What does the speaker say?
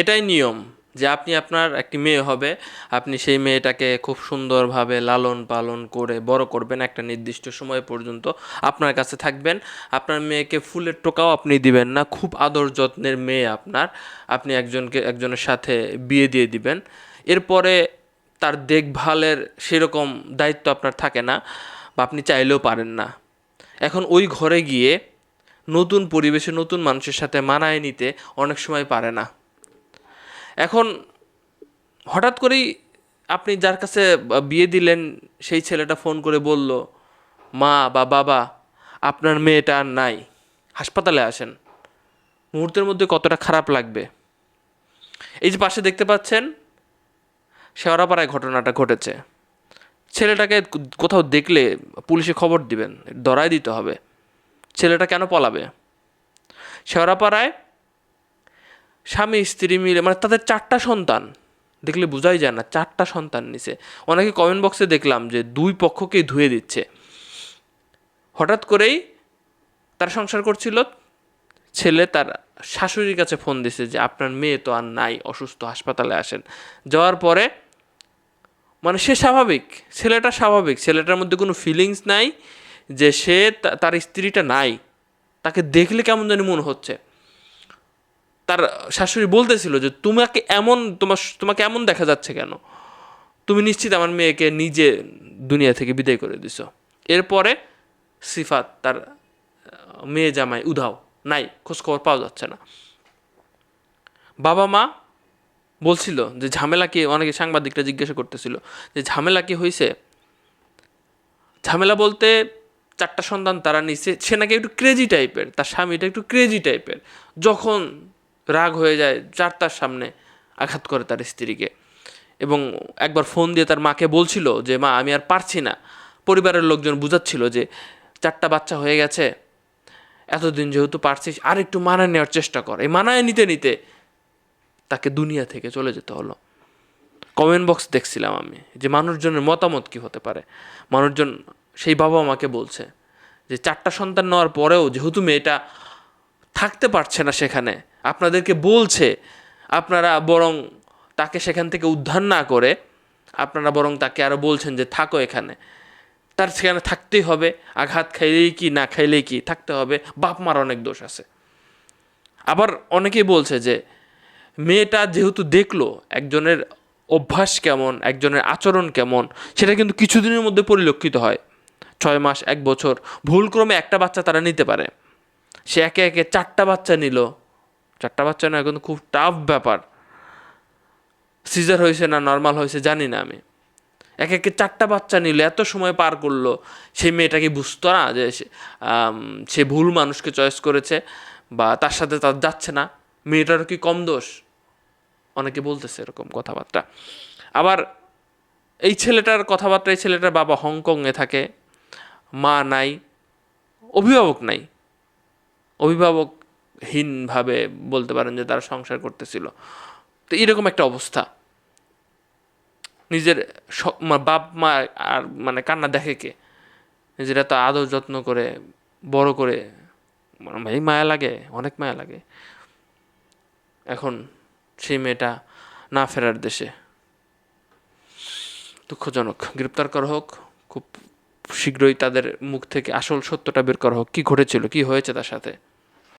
এটাই নিয়ম যে আপনি আপনার একটি মেয়ে হবে, আপনি সেই মেয়েটাকে খুব সুন্দরভাবে লালন পালন করে বড় করবেন একটা নির্দিষ্ট সময় পর্যন্ত আপনার কাছে থাকবেন। আপনার মেয়েকে ফুলের টোকাও আপনি দিবেন না, খুব আদর যত্নের মেয়ে আপনার। আপনি একজনকে, একজনের সাথে বিয়ে দিয়ে দিবেন। এরপরে তার দেখভালের সেরকম দায়িত্ব আপনার থাকে না বা আপনি চাইলেও পারেন না। এখন ওই ঘরে গিয়ে নতুন পরিবেশে, নতুন মানুষের সাথে মানায় নিতে অনেক সময় পারে না। এখন হঠাৎ করেই আপনি যার কাছে বিয়ে দিলেন, সেই ছেলেটা ফোন করে বলল, মা বা বাবা, আপনার মেয়েটা আর নাই, হাসপাতালে আসেন। মুহূর্তের মধ্যে কতটা খারাপ লাগবে? এই যে পাশে দেখতে পাচ্ছেন, শেওড়াপাড়ায় ঘটনাটা ঘটেছে। ছেলেটাকে কোথাও দেখলে পুলিশে খবর দিবেন ধরায় দিতে হবে। ছেলেটা কেন পলাবে? শেওড়াপাড়ায় স্বামী, স্ত্রী মিলে মানে তাদের চারটা সন্তান। দেখলে বোঝাই যায় না, চারটা সন্তান নিছে। অনেকে কমেন্ট বক্সে দেখলাম যে দুই পক্ষকেই ধুয়ে দিচ্ছে। হঠাৎ করেই তার সংসার করছিল, ছেলে তার শাশুড়ির কাছে ফোন দিছে যে, আপনার মেয়ে তো আর নাই, অসুস্থ, হাসপাতালে আসেন। যাওয়ার পরে মানে সে স্বাভাবিক, ছেলেটা স্বাভাবিক, ছেলেটার মধ্যে কোনো ফিলিংস নাই যে সে তার স্ত্রীটা নাই। তাকে দেখলে কেমন জানি মনে হচ্ছে। তার শাশুড়ি বলতেছিল যে, তোমাকে এমন, তোমার, তোমাকে এমন দেখা যাচ্ছে কেন? তুমি নিশ্চিত আমার মেয়েকে নিজে দুনিয়া থেকে বিদায় করে দিছো। এরপরে সিফাত, তার মেয়ে জামাই উধাও, নাই, খোঁজখবর পাওয়া যাচ্ছে না। বাবা মা বলছিল যে, ঝামেলা কি? অনেকে সাংবাদিকরা জিজ্ঞাসা করতেছিল যে, ঝামেলা কি হয়েছে ঝামেলা বলতে চারটা সন্তান তারা নিচ্ছে সে নাকি একটু ক্রেজি টাইপের তার স্বামীটা একটু ক্রেজি টাইপের যখন রাগ হয়ে যায় চার তার সামনে আঘাত করে তার স্ত্রীকে। এবং একবার ফোন দিয়ে তার মাকে বলছিল যে, মা, আমি আর পারছি না। পরিবারের লোকজন বুঝাচ্ছিল যে, চারটা বাচ্চা হয়ে গেছে। এতদিন যেহেতু পারছিস আর একটু মানায় নেওয়ার চেষ্টা কর। এই মানায় নিতে নিতে তাকে দুনিয়া থেকে চলে যেতে হলো। কমেন্ট বক্স দেখছিলাম আমি যে, মানুষজনের মতামত কি হতে পারে? মানুষজন, সেই বাবা মাকে বলছে যে, চারটা সন্তান নেওয়ার পরেও যেহেতু মেয়েটা থাকতে পারছে না সেখানে। আপনাদেরকে বলছে, আপনারা বরং তাকে সেখান থেকে উদ্ধার না করে, আপনারা বরং তাকে আরও বলছেন যে থাকো এখানে। তার সেখানে থাকতেই হবে, আঘাত খাইলেই কি, না খাইলেই কি, থাকতে হবে, বাপ মার অনেক দোষ আছে। আবার অনেকেই বলছে যে, মেয়েটা যেহেতু দেখল একজনের অভ্যাস কেমন, একজনের আচরণ কেমন, সেটা কিন্তু কিছুদিনের মধ্যে পরিলক্ষিত হয়। ছয় মাস, এক বছর, ভুলক্রমে একটা বাচ্চা তারা নিতে পারে। সে একে একে চারটা বাচ্চা নিল। চারটা বাচ্চা না, কিন্তু খুব টাফ ব্যাপার। সিজার হয়েছে না নর্মাল হয়েছে, জানি না আমি। এক একে চারটা বাচ্চা নিল, এত সময় পার করল। সেই মেয়েটা কি বুঝতো না যে সে ভুল মানুষকে চয়েস করেছে বা তার সাথে তার যাচ্ছে না? মেয়েটারও কি কম দোষ? অনেকে বলতেছে এরকম কথাবার্তা। আবার এই ছেলেটার কথাবার্তা এই ছেলেটার বাবা হংকংয়ে থাকে। মা নাই, অভিভাবক নাই। অভিভাবকহীনভাবে বলতে পারেন যে তারা সংসার করতেছিল। তো এরকম একটা অবস্থা। নিজের বাপ, মা আর মানে কান্না দেখে কে? নিজেরা তো আদর যত্ন করে, বড় করে মানে ভাই মায়া লাগে, অনেক মায়া লাগে। এখন সেই মেয়েটা না ফেরার দেশে। দুঃখজনক। গ্রেপ্তার করা হোক, খুব শীঘ্রই তাদের মুখ থেকে আসল সত্যটা বের করা হোক। কী ঘটেছিল? কী হয়েছে তার সাথে?